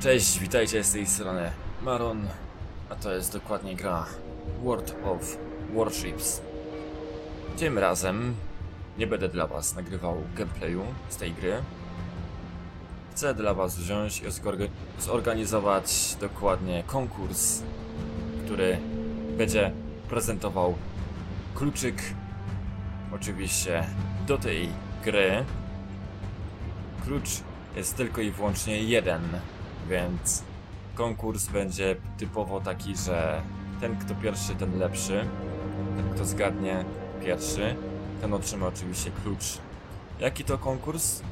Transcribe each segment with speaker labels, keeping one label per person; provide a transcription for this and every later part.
Speaker 1: Cześć, witajcie z tej strony Maron, a to jest dokładnie gra World of Warships. Tym razem nie będę dla was nagrywał gameplayu z tej gry. Chcę dla was wziąć i zorga- zorganizować dokładnie konkurs, który będzie prezentował kluczyk oczywiście do tej gry. Klucz jest tylko i wyłącznie jeden, więc konkurs będzie typowo taki, że ten kto pierwszy, ten lepszy. Ten kto zgadnie pierwszy, ten otrzyma oczywiście klucz. Jaki to konkurs?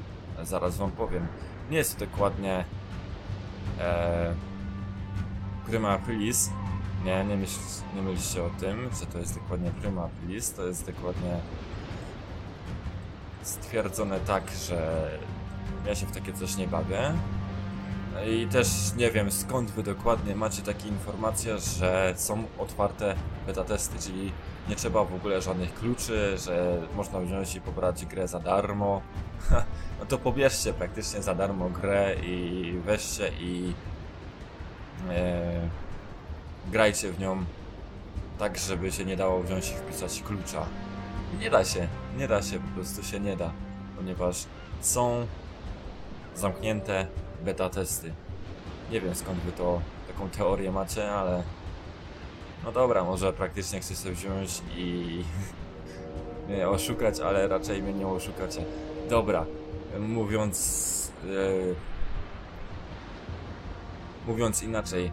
Speaker 1: Zaraz wam powiem. Nie jest to dokładnie e, Prima. Nie, nie, myśl, nie o tym, że to jest dokładnie Prima Aprilis. To jest dokładnie stwierdzone tak, że ja się w takie coś nie bawię. I też nie wiem skąd wy dokładnie macie takie informacje, że są otwarte beta testy, czyli nie trzeba w ogóle żadnych kluczy, że można wziąć i pobrać grę za darmo. no to pobierzcie praktycznie za darmo grę i weźcie i e, grajcie w nią tak, żeby się nie dało wziąć i wpisać klucza. Nie da się, nie da się, po prostu się nie da, ponieważ są zamknięte beta testy. Nie wiem skąd wy to taką teorię macie, ale no dobra, może praktycznie chcecie sobie wziąć i mnie oszukać, ale raczej mnie nie oszukacie. Dobra, mówiąc e, mówiąc inaczej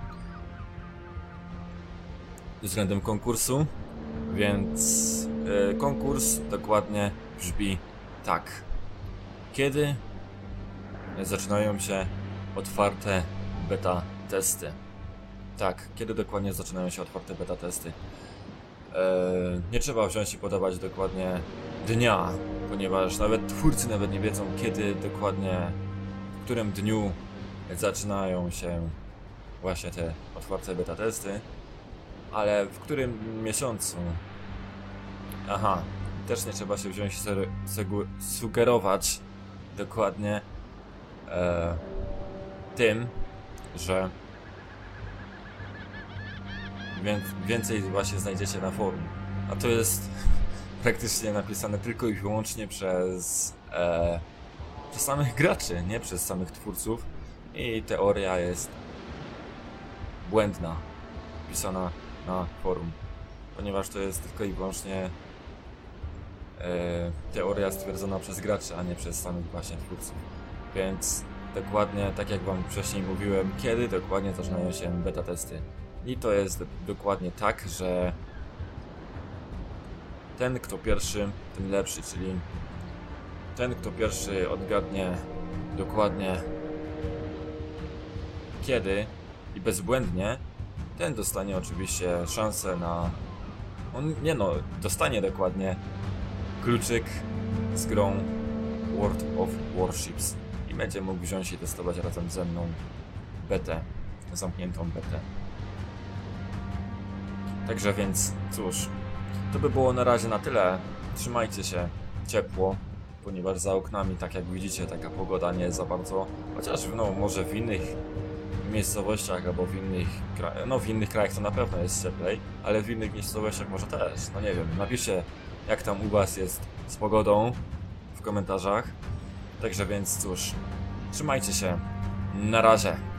Speaker 1: względem konkursu, więc e, konkurs dokładnie brzmi tak. Kiedy zaczynają się otwarte beta testy. Tak, kiedy dokładnie zaczynają się otwarte beta testy? Eee, nie trzeba wziąć i podawać dokładnie dnia, ponieważ nawet twórcy nawet nie wiedzą kiedy dokładnie, w którym dniu zaczynają się właśnie te otwarte beta testy, ale w którym miesiącu. Aha, też nie trzeba się wziąć sugerować dokładnie e, tym, że wię- więcej właśnie znajdziecie na forum. A to jest praktycznie napisane tylko i wyłącznie przez, e, przez samych graczy, nie przez samych twórców. I teoria jest błędna, pisana na forum, ponieważ to jest tylko i wyłącznie e, teoria stwierdzona przez graczy, a nie przez samych właśnie twórców. Więc dokładnie tak jak wam wcześniej mówiłem, kiedy dokładnie zaczynają się beta testy. I to jest do- dokładnie tak, że ten kto pierwszy, ten lepszy, czyli ten kto pierwszy odgadnie dokładnie kiedy i bezbłędnie, ten dostanie oczywiście szansę na... On, nie no, dostanie dokładnie kluczyk z grą World of Warships i będzie mógł wziąć i testować razem ze mną betę, zamkniętą betę. Także więc, cóż, to by było na razie na tyle. Trzymajcie się ciepło, ponieważ za oknami, tak jak widzicie, taka pogoda nie jest za bardzo, chociaż no może w innych miejscowościach albo w innych krajach, no w innych krajach to na pewno jest cieplej, ale w innych miejscowościach może też, no nie wiem, napiszcie jak tam u was jest z pogodą w komentarzach. Także więc cóż, trzymajcie się. Na razie.